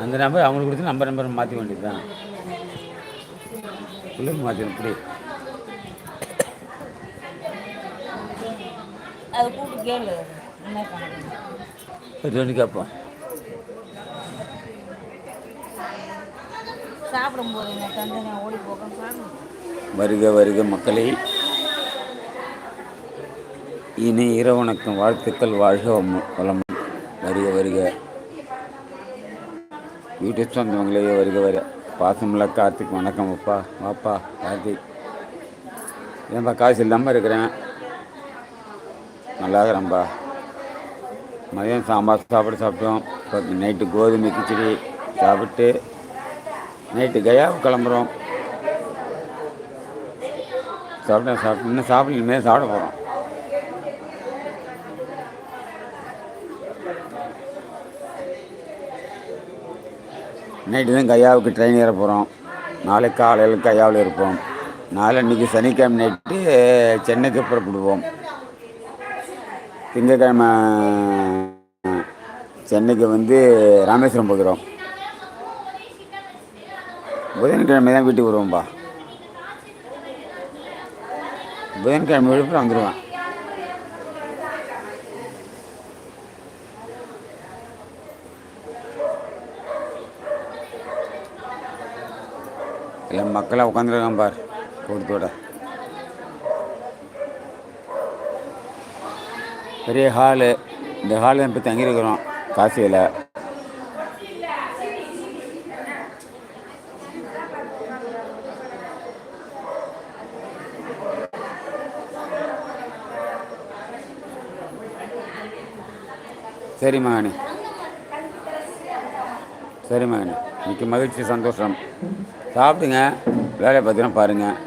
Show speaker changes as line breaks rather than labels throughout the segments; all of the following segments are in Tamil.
அந்த நம்பர் அவங்களுக்கு கொடுத்து நம்ம நம்பர் மாற்ற வேண்டியது தான். பிள்ளைங்க மாற்றணும் இப்படி மணி கேட்போம். வருக வருக மக்களை இனி இரவணக்கம் வாழ்த்துக்கள் வாழ்க வளம் வருக வருக. வீட்டு சொந்தவங்களே வருக வர. பாசமில்ல கார்த்திக் வணக்கம் அப்பா. வாப்பா கார்த்திக். ஏன்பா காசு இல்லாமல் இருக்கிறேன் நல்லா இருக்கிறேன்ப்பா மதியம் சாம்பார் சாப்பிட சாப்பிட்டோம். இப்போ நைட்டு கோதுமை கிச்சடி சாப்பிட்டு நைட்டு கயாவுக்கு கிளம்புறோம். சாப்பிட்டேன் சாப்பிட்டு இன்னும் சாப்பிடல இனிமேல் சாப்பிட போகிறோம் நைட்டு தான் கையாவுக்கு ட்ரெயின் ஏற போகிறோம் நாளைக்கு காலையில் கையாவில் இருப்போம். நாளன்னைக்கு சனிக்கிழமை நைட்டு சென்னைக்கு புறப்படுவோம் திங்கக்கிழமை சென்னைக்கு வந்து ராமேஸ்வரம் போகிறோம். புதன்கிழமை தான் வீட்டுக்கு வருவோம்ப்பா புதன்கிழமை விழுப்புரம் வந்துடுவேன் என் மக்களாக உட்காந்துருக்கான் பார் கூட்டத்தோட. பெரிய ஹாலு இந்த ஹாலில் இப்போ தங்கியிருக்கிறோம் காசியில். சரி மகனே. சரி மகனே. மிக்க மகிழ்ச்சி சந்தோஷம். சாப்பிடுங்க. வேலையை பத்திரம் பாருங்கள்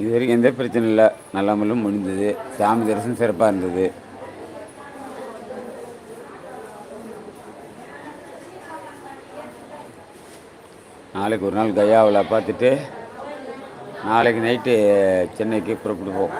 இது வரைக்கும் எந்த பிரச்சனையும் இல்லை. நல்லா முள்ளும் முடிந்தது சாமி தரிசனம் சிறப்பாக இருந்தது. நாளைக்கு ஒரு நாள் கயாவில் பார்த்துட்டு நாளைக்கு நைட்டு சென்னைக்கு புறப்படுவோம்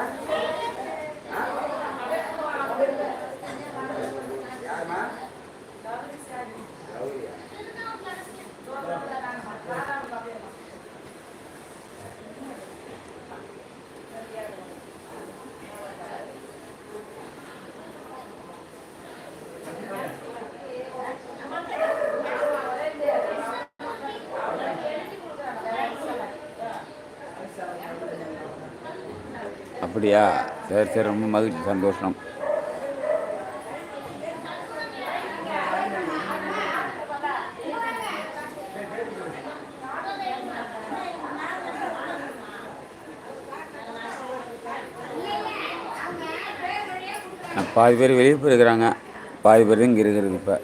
அப்படியா? சரி சரி ரொம்ப மகிழ்ச்சி சந்தோஷம். பாதி பேர் வெளியே போயிருக்கிறாங்க. பாதி பேர் தான் இங்கே இருக்கிறது இப்போ.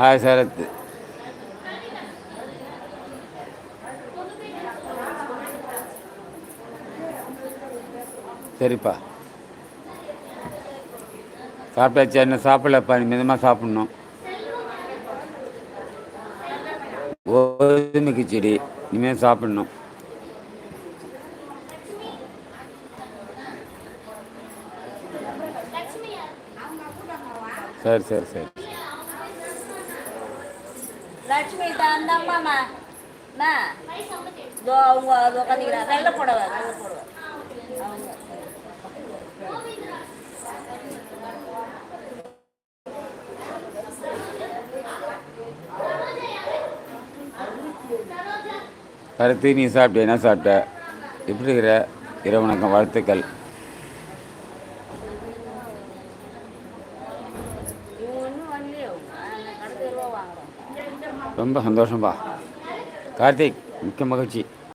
ஹாய் சரத் சரிப்பா. சாப்பிட்டாச்சு என்ன சாப்பிடலப்பா? நீ மிதமாக சாப்பிட்ணும்? கோதுமை கிச்சடி. இனிமேல் சாப்பிட்ணும். சரி சரி சரி.
லட்சுமி அந்த அம்மா இதோ அவங்க அது உட்காந்துக்கிறாங்க வெள்ளை புடவை? வெள்ளை புடவை? அவங்க
கருத்து நீ சாப்பிட்ட என்ன சாப்பிட்ட? எப்படி இருக்கிற? இரவு வணக்கம் வாழ்த்துக்கள்
இவங்க இன்னும் வரலையே அவங்க கடத்த ரூபா வாங்குறோம்
ரொம்ப சந்தோஷம்பா. கார்த்திக் மிக்க மகிழ்ச்சி.